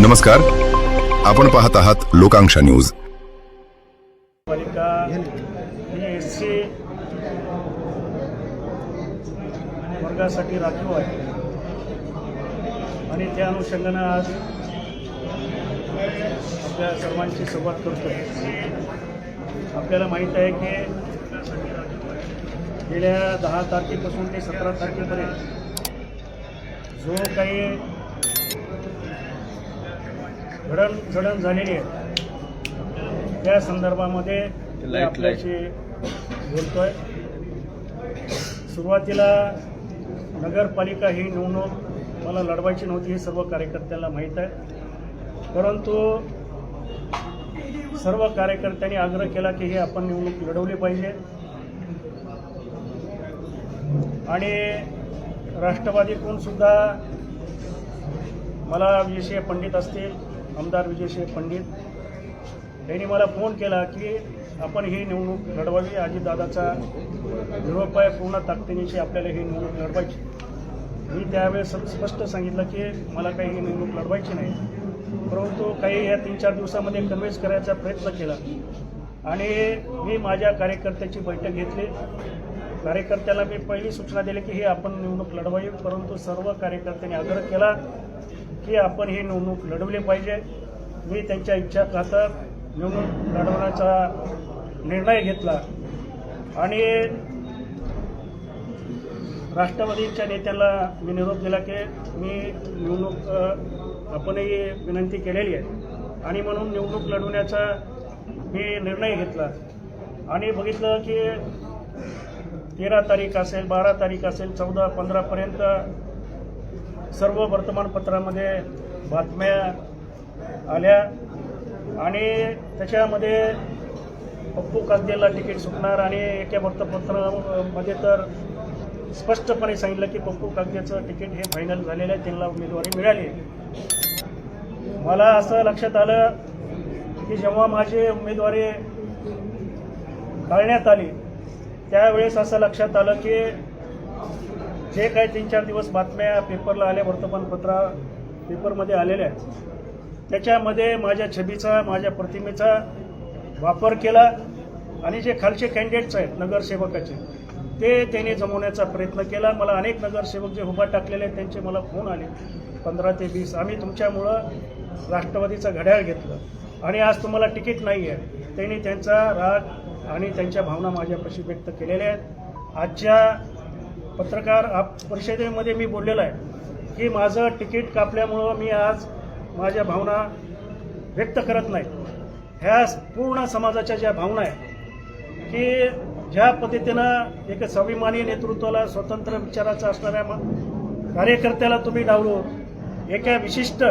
नमस्कार. आपण पाहत आहात लोकांक्षा न्यूज. पालिका ही एस सी वर्गासाठी राखीव आहे. आणि त्या अनुषंगानं आज आपल्या सर्वांची सुरुवात करतो आपल्याला माहीत आहे की गेल्या दहा तारखेपासून ते सतरा तारखेपर्यंत जो काही घडण झालेली आहे. त्या संदर्भामध्ये मी आपल्याशी बोलतोय. सुरुवातीला नगरपालिका ही निवडणूक मला लढवायची नव्हती हे सर्व कार्यकर्त्यांना माहीत आहे. परंतु सर्व कार्यकर्त्यांनी आग्रह केला की हे आपण निवडणूक लढवली पाहिजे. आणि राष्ट्रवादीकडून सुद्धा मला विजयसिंह पंडित असतील आमदार विजयसिंह पंडित यांनी मला फोन केला की आपण ही निवडणूक लढवावी. अजितदादाचा निरोप आहे पूर्ण ताकदीनिशी आपल्याला ही निवडणूक लढवायची मी त्यावेळेस स्पष्ट सांगितलं की मला काही ही निवडणूक लढवायची नाही. परंतु काही या तीन चार दिवसामध्ये कन्व्हिन्स करायचा प्रयत्न केला. आणि मी माझ्या कार्यकर्त्याची बैठक घेतली. कार्यकर्त्याला मी पहिली सूचना दिली की हे आपण निवडणूक लढवावी. परंतु सर्व कार्यकर्त्यांनी आग्रह केला की आपण ही निवडणूक लढवली पाहिजे मी त्यांच्या इच्छा खातर निवडणूक लढवण्याचा निर्णय घेतला. आणि राष्ट्रवादीच्या नेत्याला मी निरोप दिला की मी निवडणूक आपणही विनंती केलेली आहे. आणि म्हणून निवडणूक लढवण्याचा मी निर्णय घेतला. आणि बघितलं की तेरा तारीख असेल बारा तारीख असेल चौदा पंधरापर्यंत सर्व वर्तमानपत्रामध्ये बातम्या आल्या आणि त्याच्यामध्ये पप्पू कागदेला तिकीट सुटणार आणि एका वृत्तपत्रामध्ये तर स्पष्टपणे सांगितलं की पप्पू कागदेचं तिकीट हे फायनल झालेलं आहे त्यांना उमेदवारी मिळाली मला असं लक्षात आलं की जेव्हा माझी उमेदवारी टाळण्यात आली त्यावेळेस असं लक्षात आलं की जे काही तीन चार दिवस बातम्या पेपरला आल्या वर्तमानपत्रा पेपरमध्ये आलेल्या आहेत त्याच्यामध्ये माझ्या छबीचा माझ्या प्रतिमेचा वापर केला आणि जे खालचे कॅन्डिडेट्स आहेत नगरसेवकाचे ते त्यांनी जमवण्याचा प्रयत्न केला. मला अनेक नगरसेवक जे उभा टाकलेले आहेत त्यांचे मला फोन आले. पंधरा ते वीस आम्ही तुमच्यामुळं राष्ट्रवादीचं घड्याळ घेतलं. आणि आज तुम्हाला तिकीट नाही आहे. त्यांनी त्यांचा राग आणि त्यांच्या भावना माझ्यापाशी व्यक्त केलेल्या आहेत. आजच्या पत्रकार आप परिषदेमध्ये मी बोललेलो आहे की माझं तिकीट कापल्यामुळं मी आज माझ्या भावना व्यक्त करत नाही. ह्या पूर्ण समाजाच्या ज्या भावना आहेत की ज्या पद्धतीनं एक स्वाभिमानी नेतृत्वाला स्वतंत्र विचाराचा असणाऱ्या कार्यकर्त्याला तुम्ही डावलून एका विशिष्ट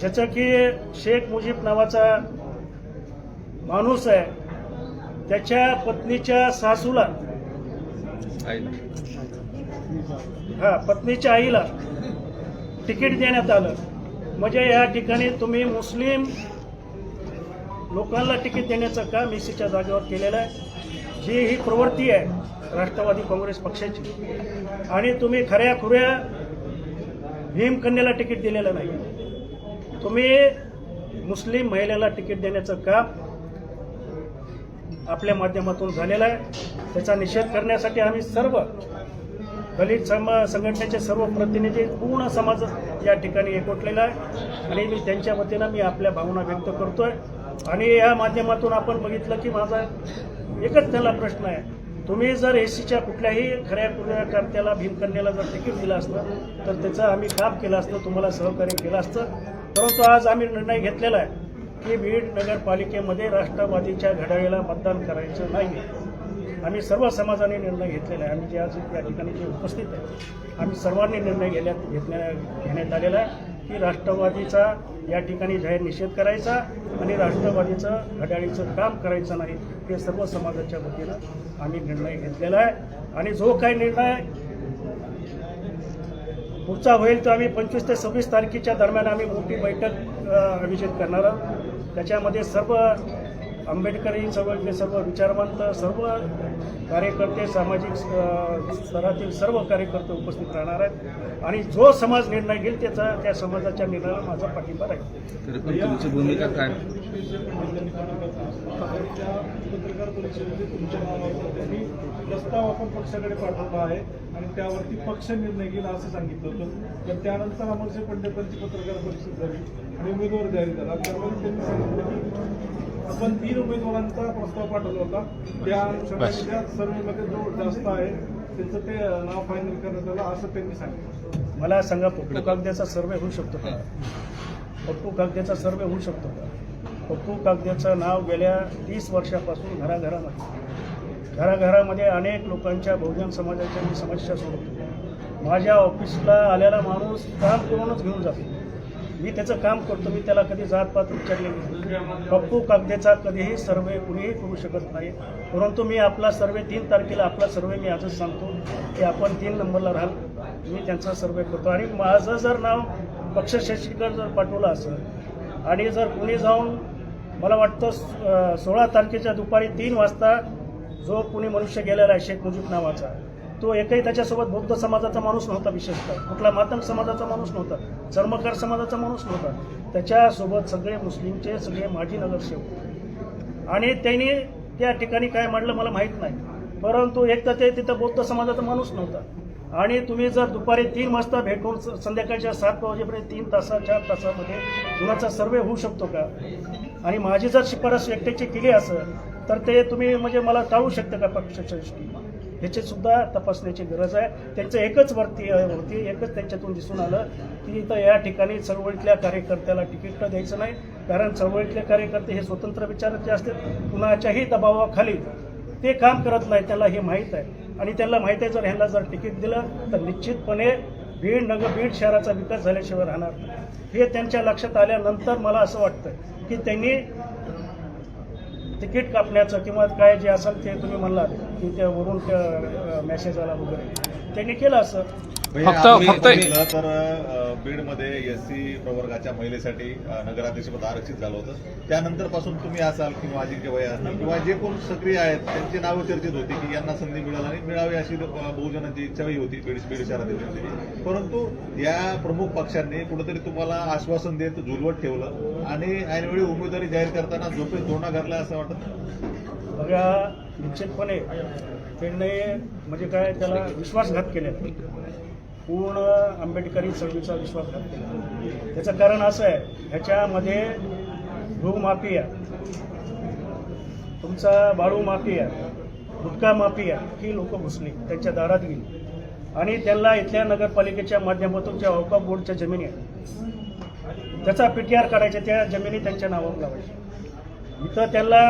ज्याचं की शेख मुजीब नावाचा माणूस आहे त्याच्या पत्नीच्या सासूला हा पत्नीच्या आईला तिकीट देण्यात आलं. म्हणजे या ठिकाणी तुम्ही मुस्लिम लोकांना तिकीट देण्याचं काम एसीच्या जागेवर केलेलं आहे. जी ही प्रवृत्ती आहे राष्ट्रवादी काँग्रेस पक्षाची. आणि तुम्ही खऱ्या खुऱ्या भीमकन्याला तिकीट दिलेलं नाही. तुम्ही मुस्लिम महिलेला तिकीट देण्याचं काम आपल्या माध्यमातून झालेलं आहे. त्याचा निषेध करण्यासाठी आम्ही सर्व दलित सम संघटनेचे सर्व प्रतिनिधी पूर्ण समाज या ठिकाणी एकवटलेला आहे. आणि मी त्यांच्या वतीनं मी आपल्या भावना व्यक्त करतोय. आणि या माध्यमातून आपण बघितलं की माझा एकच त्याला प्रश्न आहे. तुम्ही जर एसीच्या कुठल्याही खऱ्या कुऱ्या कर्त्याला भीमकन्याला जर तिकीट दिलं असतं तर त्याचं आम्ही काम केलं असतं तुम्हाला सहकार्य केलं असतं. परंतु आज आम्ही निर्णय घेतलेला आहे की बीड नगरपालिकेमध्ये राष्ट्रवादीच्या घड्याळीला मतदान करायचं नाही आम्ही सर्व समाजाने निर्णय घेतलेला आहे. आम्ही जे आज या ठिकाणी जे उपस्थित आहे आम्ही सर्वांनी निर्णय घेण्यात घेतल्या घेण्यात आलेला आहे की राष्ट्रवादीचा या ठिकाणी जाहीर निषेध करायचा आणि राष्ट्रवादीचं घड्याळीचं काम करायचं नाही हे सर्व समाजाच्या वतीनं आम्ही निर्णय घेतलेला आहे. आणि जो काही निर्णय पुढचा होईल तो आम्ही पंचवीस ते सव्वीस तारखेच्या दरम्यान आम्ही मोठी बैठक आयोजित करणार आहोत. त्याच्यामध्ये सर्व आंबेडकरी चळवळीतले सर्व विचारवंत सर्व कार्यकर्ते सामाजिक स्तरातील सर्व कार्यकर्ते उपस्थित राहणार आहेत. आणि जो समाज निर्णय घेईल त्याचा त्या समाजाच्या निर्णयाला माझा पाठिंबा राहील. तुमची भूमिका काय? त्या पत्रकार परिषदेमध्ये तुमच्या नावाचा त्यांनी प्रस्ताव आपण पक्षाकडे पाठवला आहे आणि त्यावरती पक्ष निर्णय घेईल असं सांगितलं होतं. तर त्यानंतर अमरशे पंडितांची पत्रकार परिषद झाली आणि उमेदवार जाहीर झाला. त्यावेळी त्यांनी सांगितलं की आपण तीन उमेदवारांचा प्रस्ताव पाठवला होता. त्या अनुषंगाने त्या सर्वेमध्ये जो जास्त आहे. त्याचं ते नाव फायनल करण्यात आलं असं त्यांनी सांगितलं. मला सांगा पप्पू कागद्याचा सर्वे होऊ शकतो का? पप्पू कागद्याचा सर्वे होऊ शकतो का? पप्पू कागद्याचं नाव गेल्या तीस वर्षापासून घराघरामध्ये. घराघरामध्ये अनेक लोकांच्या बहुजन समाजाच्या मी समस्या सोडवतो. माझ्या ऑफिसला आलेला माणूस काम करूनच घेऊन जातो. मी त्याचं काम करतो मी त्याला कधी जातपात विचारले नाही. पप्पू कागदेचा कधीही सर्वे कुणीही करू शकत नाही. परंतु मी आपला सर्वे तीन तारखेला आपला सर्वे मी आजच सांगतो की आपण तीन नंबरला राहाल मी त्यांचा सर्वे करतो. आणि माझं जर नाव पक्षश्रेष्ठीकडे जर पाठवलं असेल आणि जर कुणी जाऊन मला वाटतं सोळा तारखेच्या दुपारी तीन वाजता जो कुणी मनुष्य गेलेला आहे शेख मुजीब नावाचा तो एकही त्याच्यासोबत बौद्ध समाजाचा माणूस नव्हता विशेषतः. कुठला मातंग समाजाचा माणूस नव्हता. चर्मकार समाजाचा माणूस नव्हता. त्याच्यासोबत सगळे मुस्लिमचे सगळे माजी नगरसेवक. आणि त्यांनी त्या ठिकाणी काय मांडलं मला माहीत नाही. परंतु एक तर ते तिथं बौद्ध समाजाचा माणूस नव्हता. आणि तुम्ही जर दुपारी तीन वाजता भेटून संध्याकाळच्या सात वाजेपर्यंत तीन तासा चार तासामध्ये कुणाचा सर्वे होऊ शकतो का? आणि माझी जर शिफारस एकट्याची केली असेल तर ते तुम्ही म्हणजे मला टाळू शकता का पक्षाच्या दृष्टीने? ह्याची सुद्धा तपासण्याची गरज आहे. त्यांचं एकच वरती होती एकच त्यांच्यातून दिसून आलं की इथं या ठिकाणी चळवळीतल्या कार्यकर्त्याला तिकीट द्यायचं नाही कारण चळवळीतले कार्यकर्ते हे स्वतंत्र विचाराचे असतात कुणाच्याही दबावाखाली ते काम करत नाही त्याला हे माहीत आहे. आणि त्यांना माहीत आहे जर ह्यांना जर तिकीट दिलं तर निश्चितपणे बीड नगर बीड शहराचा विकास झाल्याशिवाय राहणार हे त्यांच्या लक्षात आल्यानंतर मला असं वाटतं की त्यांनी तिकीट कापण्याचं किंवा काय जे असेल ते तुम्ही म्हणलात की त्यावरून त्या मेसेज आला वगैरे. त्यांनी केलं असं? फक्त तुम्ही- फक्त तुम्ही- तर बीडमध्ये एस सी प्रवर्गाच्या महिलेसाठी नगराध्यक्षपद आरक्षित झालं होतं. त्यानंतरपासून तुम्ही असाल किंवा अजिंक्य भय असतील किंवा जे कोण सक्रिय आहेत त्यांची नावं चर्चेत होती की यांना संधी मिळाल आणि मिळावी अशी बहुजनांची इच्छाही होती बीड बीड शहरातील परंतु या प्रमुख पक्षांनी कुठेतरी तुम्हाला आश्वासन देत झुलवत ठेवलं. आणि ऐनवेळी उमेदवारी जाहीर करताना झोपेत धोरणा घातला असं वाटत? बघा निश्चितपणे त्यांनी म्हणजे काय त्याला विश्वासघात केलेला पूर्ण आंबेडकरी चळवळीचा विश्वासघात केला. त्याचं कारण असं आहे ह्याच्यामध्ये भूमाफिया तुमचा बाळू माफिया गुटखा माफिया ही लोक घुसली त्यांच्या दारात गेली. आणि त्यांना इथल्या नगरपालिकेच्या माध्यमातून ज्या औका बोर्डच्या जमिनी आहेत त्याचा पी टी आर काढायच्या त्या जमिनी त्यांच्या नावावर लावायच्या इथं त्यांना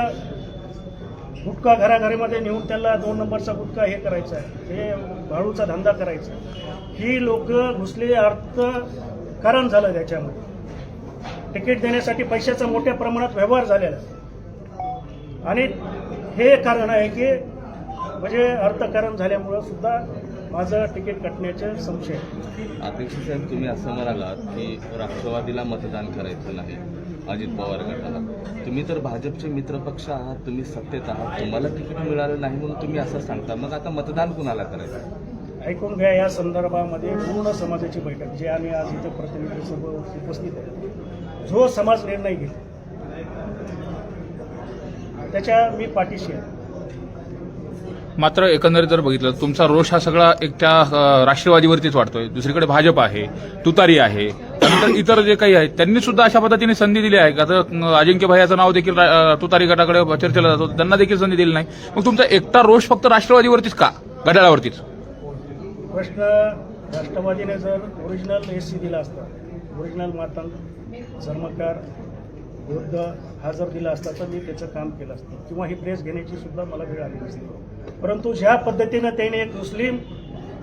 गुटखा घराघरीमध्ये नेऊन त्यांना दोन नंबरचा गुटखा हे करायचा आहे हे भाळूचा धंदा करायचा आहे. ही लोक घुसलेले अर्थ कारण झालं त्याच्यामध्ये. तिकीट देण्यासाठी पैशाचा मोठ्या प्रमाणात व्यवहार झालेला आणि हे कारण आहे की म्हणजे अर्थकारण झाल्यामुळं सुद्धा माझं तिकीट कटण्याचे संशय आहे. अध्यक्ष साहेब तुम्ही असं म्हणालात की राष्ट्रवादीला मतदान करायचं नाही अजित पवार गटाला. तुम्ही तर भाजपचे मित्रपक्ष आहात तुम्ही सत्तेत आहात तुम्हाला तिकीट मिळालं नाही म्हणून तुम्ही असं सांगता. मग आता मतदान कुणाला करायचं? ऐकून घ्या या संदर्भामध्ये पूर्ण समाजाची बैठक जे आम्ही आज इथं प्रतिनिधी सर्व उपस्थित आहे. जो समाज निर्णय घेईल त्याच्या मी पाठीशी आहे. मात्र एकंदरीत जर बघितलं तुमचा रोष हा सगळा एक त्या राष्ट्रवादीवरतीच वाटतोय दुसरीकडे भाजप आहे तुतारी आहे त्यानंतर इतर जे काही आहेत त्यांनी सुद्धा अशा पद्धतीने संधी दिली आहे का? तर अजिंक्य अजिंक्य याचं नाव देखील रा- तुतारी गटाकडे चर्चेला जातो त्यांना देखील संधी दिली नाही. मग तुमचा एकटा रोष फक्त राष्ट्रवादीवरतीच का? घड्याळावरतीच? प्रश्न राष्ट्रवादीने जर ओरिजिनल एस सी दिला असता ओरिजिनल मातंग जन्मकार वृद्ध हा जर दिला असता तर मी त्याचं काम केलं असतं. किंवा ही प्रेस घेण्याची सुद्धा मला वेळ आली नसती. परंतु ज्या पद्धतीनं त्याने एक मुस्लिम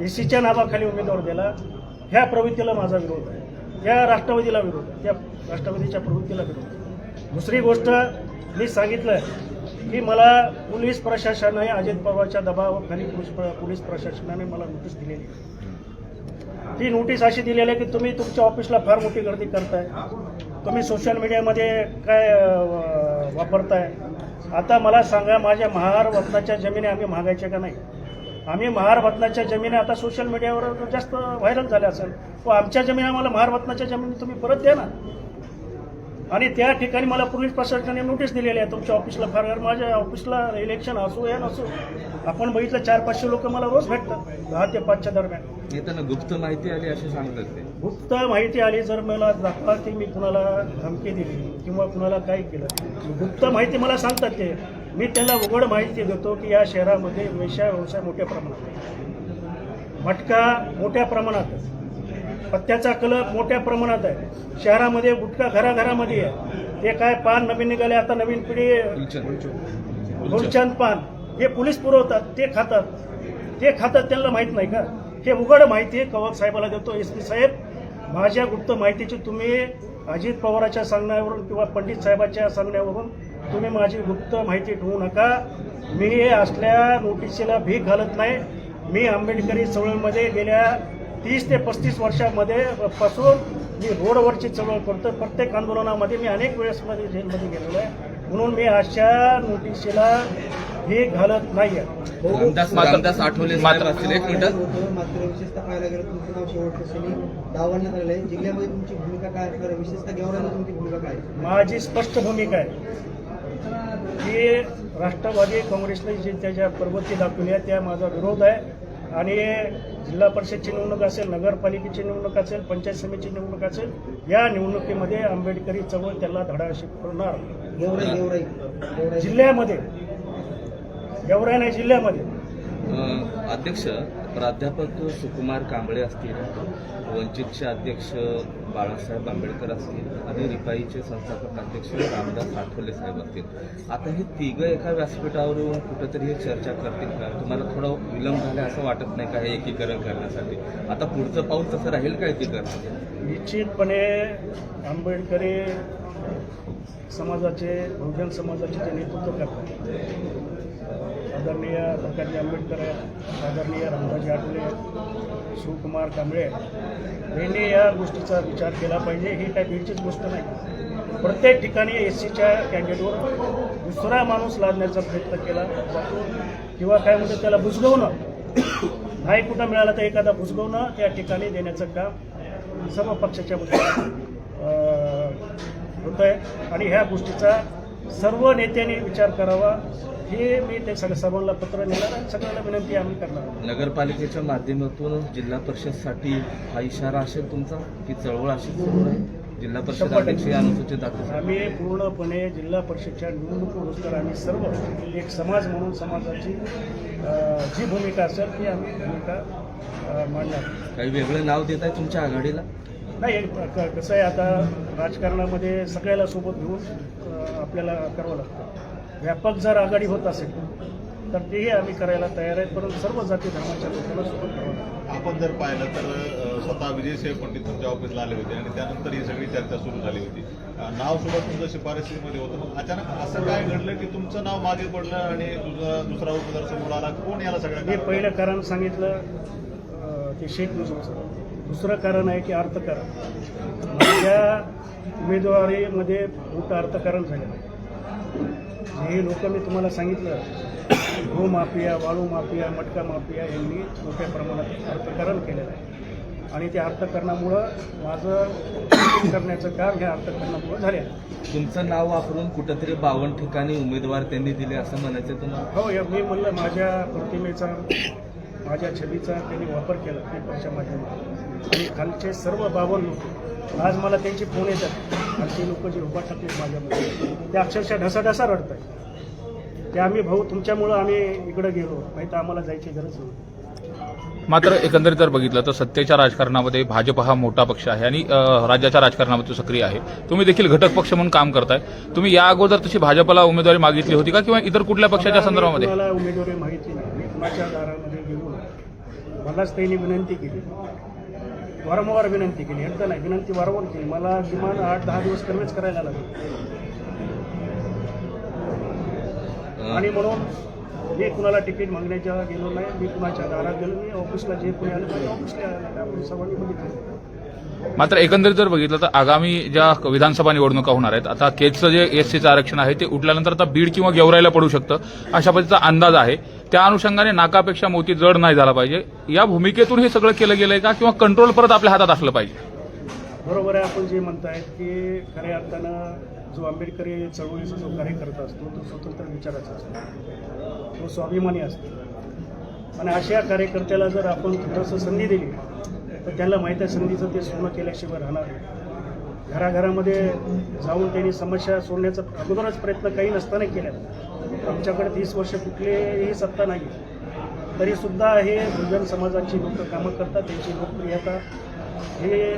एसीच्या नावाखाली उमेदवार दिला ह्या प्रवृत्तीला माझा विरोध आहे. या राष्ट्रवादीला विरोध आहे. त्या राष्ट्रवादीच्या प्रवृत्तीला विरोध दुसरी गोष्ट मी सांगितलं की मला पोलीस प्रशासनाने अजित पवारच्या दबावाखाली पोलीस प्र- प्रशासनाने मला नोटीस दिलेली. आहे. ती नोटीस अशी दिलेली आहे की तुम्ही तुमच्या ऑफिसला फार मोठी गर्दी करताय. तुम्ही सोशल मीडियामध्ये काय वापरताय. आता मला सांगा माझ्या महार वतनाच्या जमिनी आम्ही मागायच्या का नाही? आम्ही महार वतनाच्या जमिनी आता सोशल मीडियावर जास्त व्हायरल झाल्या असेल. व आमच्या जमिनी आम्हाला महार वतनाच्या जमिनी तुम्ही परत द्या ना. आणि त्या ठिकाणी मला पोलीस प्रशासनाने नोटीस दिलेली आहे तुमच्या ऑफिसला फार माझ्या ऑफिसला इलेक्शन असो या नसो. आपण बघितलं चार पाचशे लोक मला रोज भेटतात दहा ते पाचच्या दरम्यान. येताना गुप्त माहिती आली असे सांगतात ते. गुप्त माहिती आली जर मला दाखवा की मी कुणाला धमकी दिली किंवा कुणाला काय केलं. गुप्त माहिती मला सांगतात ते. मी त्यांना उघड माहिती देतो की या शहरामध्ये वेश्या व्यवसाय मोठ्या प्रमाणात. मटका मोठ्या प्रमाणात. पत्त्याचा कलर मोठ्या प्रमाणात आहे. शहरामध्ये गुटखा घराघरामध्ये आहे. ते काय पान नवीन निघाले आता नवीन पिढी गुलचंद पान. हे पोलीस पुरवतात ते खातात. ते खातात त्यांना माहीत नाही का? हे उघड माहिती कवक साहेबाला देतो. एस पी साहेब माझ्या गुप्त माहितीची तुम्ही अजित पवाराच्या सांगण्यावरून किंवा पंडित साहेबाच्या सांगण्यावरून तुम्ही माझी गुप्त माहिती ठेवू नका. मी असल्या नोटिसीला भीक घालत नाही. मी आंबेडकरी चळवळीमध्ये गेल्या तीस ते पस्तीस वर्षामध्ये पासून मी रोडवरची चळवळ करतो प्रत्येक आंदोलनामध्ये मी अनेक वेळेस मध्ये जेलमध्ये गेलेलो आहे. म्हणून मी अशा नोटिसीला भीक घालत नाही मात्र- आठवले मात्र- असतील. एक मिनिट. होतं, मात्र विशेषतः पाहायला गेलं तुमचं नाव शेवटच्या क्षणी डावलण्यात आलेलं आहे. जिल्ह्यामध्ये तुमची भूमिका काय असणार विशेषतः गेवराला तुमची भूमिका काय आहे? माझी स्पष्ट भूमिका आहे की राष्ट्रवादी काँग्रेसने जे त्याच्या प्रवृत्ती दाखवली आहे त्या माझा विरोध आहे. आणि जिल्हा परिषदची निवडणूक असेल नगरपालिकेची निवडणूक असेल पंचायत समितीची निवडणूक असेल या निवडणुकीमध्ये आंबेडकरी चळवळ त्याला धडा शिकवणार जिल्ह्यामध्ये एवढ्या नाही जिल्ह्यामध्ये. अध्यक्ष प्राध्यापक सुकुमार कांबळे असतील वंचितचे अध्यक्ष बाळासाहेब आंबेडकर असतील आणि रिपाईचे संस्थापक अध्यक्ष रामदास आठवले साहेब असतील. आता हे तिघं एका व्यासपीठावर येऊन कुठंतरी हे चर्चा करतील का? तुम्हाला थोडा विलंब झाला असं वाटत नाही का हे एकीकरण करण्यासाठी? आता पुढचं पाऊल तसं राहील का एकीकरण निश्चितपणे आंबेडकरी समाजाचे बहुजन समाजाचे जे नेतृत्व करतात आदरणीय प्रकाशजी आंबेडकर आहेत आदरणीय रामदासजी आठवले शिवकुमार कांबळे यांनी या गोष्टीचा विचार केला पाहिजे. ही काही भीडचीच गोष्ट नाही. प्रत्येक ठिकाणी एस सीच्या कॅन्डिडेटवर दुसरा माणूस लादण्याचा प्रयत्न केला जातो किंवा काय म्हणतात त्याला बुजगवणं नाही कुठं मिळालं तर एखादा बुजगवणं त्या ठिकाणी देण्याचं काम सर्व पक्षाच्या होत आहे आणि ह्या गोष्टीचा सर्व नेत्यांनी विचार करावा. हे मी ते सगळ्या सर्वांना पत्र नेणार आणि सगळ्यांना विनंती आम्ही करणार आहोत. नगरपालिकेच्या माध्यमातून जिल्हा परिषदसाठी हा इशारा असेल तुमचा की चळवळ सुरू आहे? जिल्हा परिषद. अध्यक्ष या अनुसूचित जाती आम्ही पूर्णपणे जिल्हा परिषदच्या निवडणुकीनुसार आम्ही सर्व एक समाज म्हणून समाजाची जी भूमिका असेल ती आम्ही भूमिका मांडणार. काही वेगळं नाव देत आहे तुमच्या आघाडीला? नाही क- कसं आहे आता राजकारणामध्ये सगळ्याला सोबत घेऊन आपल्याला करावं लागतं. व्यापक जर आघाडी होत असेल तर तेही आम्ही करायला तयार आहेत परंतु सर्व जाती धर्माच्या लोकांना सोबत करावं आपण जर पाहिलं तर स्वतः विजयसिंह पंडित तुमच्या ऑफिसला आले होते आणि त्यानंतर ही सगळी चर्चा सुरू झाली होती. नाव सुद्धा तुमचं शिफारशीमध्ये होतं मग अचानक असं काय घडलं की तुमचं नाव मागे पडलं आणि दुसरा दुसरा उमेदवार समोर आला कोण याला सगळ्या मी पहिलं कारण सांगितलं ते शेख मुजीबचं. दुसरं कारण आहे की अर्थकारण माझ्या उमेदवारीमध्ये मोठं अर्थकारण झालेलं आहे. हे लोक मी तुम्हाला सांगितलं. गो माफिया वाळू माफिया मटका माफिया यांनी मोठ्या प्रमाणात अर्थकारण केलेलं आहे. आणि त्या अर्थकारणामुळं माझं करण्याचं काम ह्या अर्थकारणामुळं झाले तुमचं नाव वापरून कुठंतरी बावन्न ठिकाणी उमेदवार त्यांनी दिले असं म्हणायचं तुम्हाला? हो या मी म्हणलं माझ्या प्रतिमेचा माझ्या छबीचा त्यांनी वापर केला पेपरच्या माध्यमातून. आणि खालचे सर्व बावन लोक आज मला त्यांचे फोन येतात. खालचे लोक जे उभा टाकले माझ्यामध्ये ते अक्षरशः ढसाढसा रडत आहेत ते आम्ही भाऊ तुमच्यामुळं आम्ही इकडं गेलो. नाही तर आम्हाला जायची गरज नव्हती मात्र एकंदरीत जर बघितलं तर सत्तेच्या राजकारणामध्ये भाजप हा मोठा पक्ष आहे आणि राज्याच्या राजकारणामध्ये तो सक्रिय आहे. तुम्ही देखील घटक पक्ष म्हणून काम करताय. तुम्ही या अगोदर तशी भाजपला उमेदवारी मागितली होती का किंवा इतर कुठल्या पक्षाच्या संदर्भामध्ये? उमेदवारी माहिती नाही. मी कुणाच्या दारामध्ये गेलो नाही. मलाच त्यांनी विनंती केली. वारंवार विनंती केली. एकदा नाही विनंती वारंवार केली. मला किमान आठ दहा दिवस कन्व्हिन्स करायला लागले. आणि म्हणून मी कुणाला तिकीट मागण्याच्या गेलो नाही. मी कुणाच्या दारात गेलो मी ऑफिसला जे कोणी आलं ऑफिसला आलं. आपण सर्वांनी बघितलं. मात्र एकंदरीत जर बघितलं तर आगामी ज्या विधानसभा निवडणुका होणार आहेत आता केजचं जे एससीचं आरक्षण आहे ते उठल्यानंतर आता बीड किंवा गेवरायला पडू शकतं अशा पद्धतीचा अंदाज आहे. त्या अनुषंगाने नाकापेक्षा मोती जड नाही झाला पाहिजे. या भूमिकेतून हे सगळं केलं गेलंय का? किंवा कंट्रोल परत आपल्या हातात असलं पाहिजे? बरोबर आहे आपण जे म्हणतायत की खऱ्या अर्थानं जो आंबेडकरी चळवळीचा जो कार्यकर्ता असतो तो स्वतंत्र विचाराचा असतो. तो स्वाभिमानी असतो. आणि अशा कार्यकर्त्याला जर आपण थोडंसं संधी दिली तर त्यांना माहीत आहे संधीचं ते सोनं केल्याशिवाय राहणार नाही. घराघरामध्ये जाऊन त्यांनी समस्या सोडण्याचा अगोदरच प्रयत्न काही नसताना केला. आमच्याकडे तीस वर्ष कुठलीही सत्ता नाही. तरीसुद्धा हे बहुजन समाजाची लोक कामं करतात त्यांची लोकप्रियता हे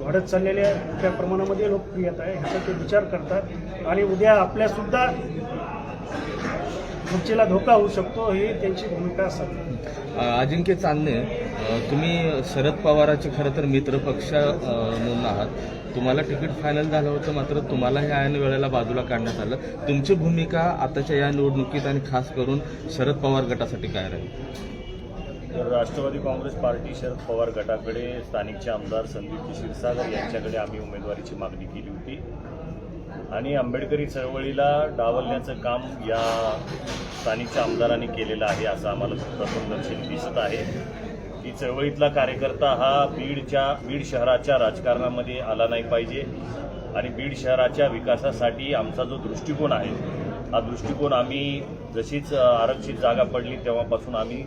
वाढत चाललेल्या मोठ्या प्रमाणामध्ये लोकप्रियता आहे ह्याचा ते विचार करतात. आणि उद्या आपल्यासुद्धा खुर्चीला धोका होऊ शकतो ही त्यांची भूमिका असावी. अजिंक्य चांदणे तुम्ही शरद पवाराचे खरं तर मित्रपक्ष म्हणून आहात. तुम्हाला तिकीट फायनल झालं होतं मात्र तुम्हाला ह्या ऐन वेळेला बाजूला काढण्यात आलं. तुमची भूमिका आताच्या या निवडणुकीत आणि खास करून शरद पवार गटासाठी काय राहील? तर राष्ट्रवादी काँग्रेस पार्टी शरद पवार गटाकडे स्थानिकचे आमदार संदीप क्षीरसागर यांच्याकडे आम्ही उमेदवारीची मागणी केली होती. आणि आंबेडकरी चळवळीला डावलण्याचं काम या स्थानिकच्या आमदारांनी केलेलं आहे असं आम्हाला प्रथमदर्शनी दिसत आहे. की चळवळीतला कार्यकर्ता हा बीडच्या बीड शहराच्या राजकारणामध्ये आला नाही पाहिजे. आणि बीड शहराच्या विकासासाठी आमचा जो दृष्टिकोन आहे हा दृष्टिकोन आम्ही जशीच आरक्षित जागा पडली तेव्हापासून आम्ही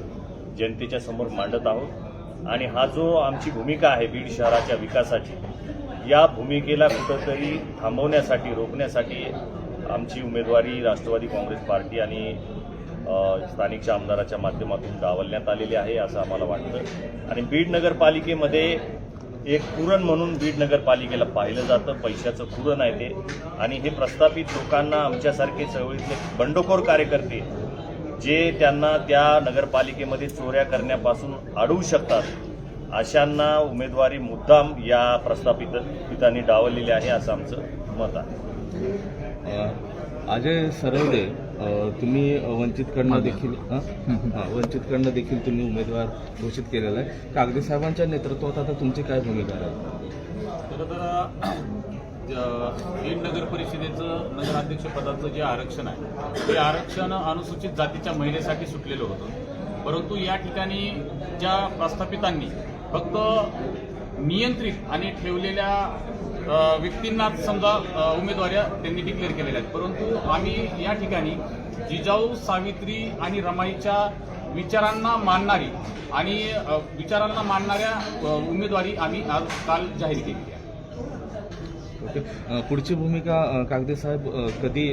जनतेच्या समोर मांडत आहोत. आणि हा जो आमची भूमिका आहे बीड शहराच्या विकासाची या भूमिकेला कुठंतरी थांबवण्यासाठी रोखण्यासाठी आमची उमेदवारी राष्ट्रवादी काँग्रेस पार्टी आणि स्थानिकच्या आमदाराच्या माध्यमातून डावलण्यात आलेली आहे असं आम्हाला वाटतं. आणि बीड नगरपालिकेमध्ये एक कुरण म्हणून बीड नगरपालिकेला पाहिलं जातं. पैशाचं कुरण आहे ते. आणि हे प्रस्थापित लोकांना आमच्यासारखे चळवळीतले बंडखोर कार्यकर्ते जे त्यांना त्या नगरपालिकेमध्ये चोऱ्या करण्यापासून अडवू शकतात अशांना उमेदवारी मुद्दाम या प्रस्थापित पितांनी डावललेली आहे असं आमचं मत आहे. अजय सरवडे तुम्ही वंचितकडनं देखील? हा, वंचितकडनं देखील तुम्ही उमेदवार घोषित केलेला आहे. कागदी साहेबांच्या नेतृत्वात आता तुमची काय भूमिका आहे खरं तर बीड नगर परिषदेचं नगराध्यक्षपदाचं जे आरक्षण आहे ते आरक्षण अनुसूचित जातीच्या महिलेसाठी सुटलेलं होतं. परंतु या ठिकाणी ज्या प्रस्थापितांनी फक्त नियंत्रित आणि ठेवलेल्या व्यक्तींना समजा उमेदवाऱ्या त्यांनी डिक्लेअर केलेल्या आहेत. परंतु आम्ही या ठिकाणी जिजाऊ सावित्री आणि रमाईच्या विचारांना मानणारी आणि विचारांना मानणाऱ्या उमेदवारी आम्ही आज काल जाहीर केली आहे. पुढची भूमिका कागदे साहेब कधी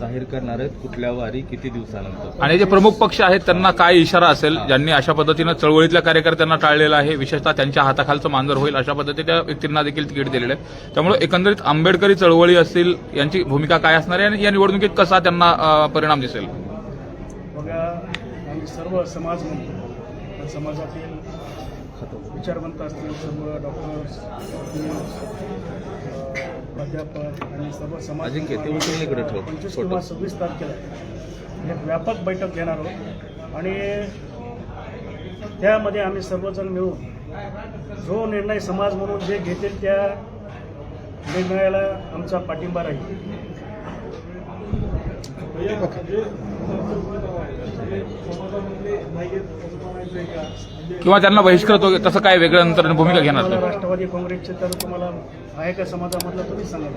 जाहीर करणार आहेत कुठल्या वारी किती दिवसानंतर. आणि जे प्रमुख पक्ष आहेत त्यांना काय इशारा असेल ज्यांनी अशा पद्धतीनं चळवळीतल्या कार्यकर्त्यांना टाळलेलं आहे विशेषतः त्यांच्या हाताखालचं मांजर होईल अशा पद्धतीच्या व्यक्तींना देखील तिकीट दिलेलं आहे. त्यामुळे एकंदरीत आंबेडकरी चळवळी असतील यांची भूमिका काय असणार आहे आणि या निवडणुकीत कसा त्यांना परिणाम दिसेल? बघा आम्ही सर्व समाज म्हणतो समाजातील विचारवंत असतील सर्व डॉक्टर्स प्राध्यापक आणि सर्व समाज. पंचवीस. किंवा सव्वीस तारखेला एक व्यापक बैठक घेणार आहोत आणि त्यामध्ये आम्ही सर्वजण मिळून जो निर्णय समाज म्हणून जे घेतील त्या निर्णयाला आमचा पाठिंबा राहील किंवा त्यांना बहिष्कृत वगैरे तसं काय वेगळं नंतर भूमिका घेणार राष्ट्रवादी काँग्रेसचे तर तुम्हाला आहे का समाजामधलं तुम्ही सांगा.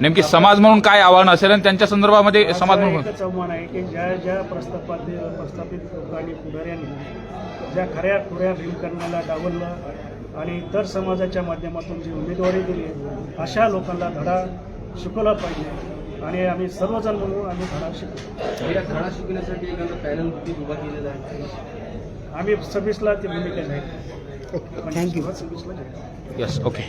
नेमकी समाज म्हणून काय आव्हान असेल आणि त्यांच्या संदर्भामध्ये समाज म्हणून एकच आव्हान आहे की ज्या ज्या प्रस्थापित प्रस्थापित आणि पुढाऱ्यांनी ज्या खऱ्या खुऱ्या भीमकरणाला डावललं आणि इतर समाजाच्या माध्यमातून जी उमेदवारी दिली अशा लोकांना धडा शिकवला पाहिजे. आणि आम्ही सर्वजण म्हणून आम्ही धडा शिकू या धडा शिकण्यासाठी एखादा पॅनल उभा केलेला आहे. आम्ही सव्वीसला ती भूमिका जाहीर थँक्यू सव्वीसला येस ओके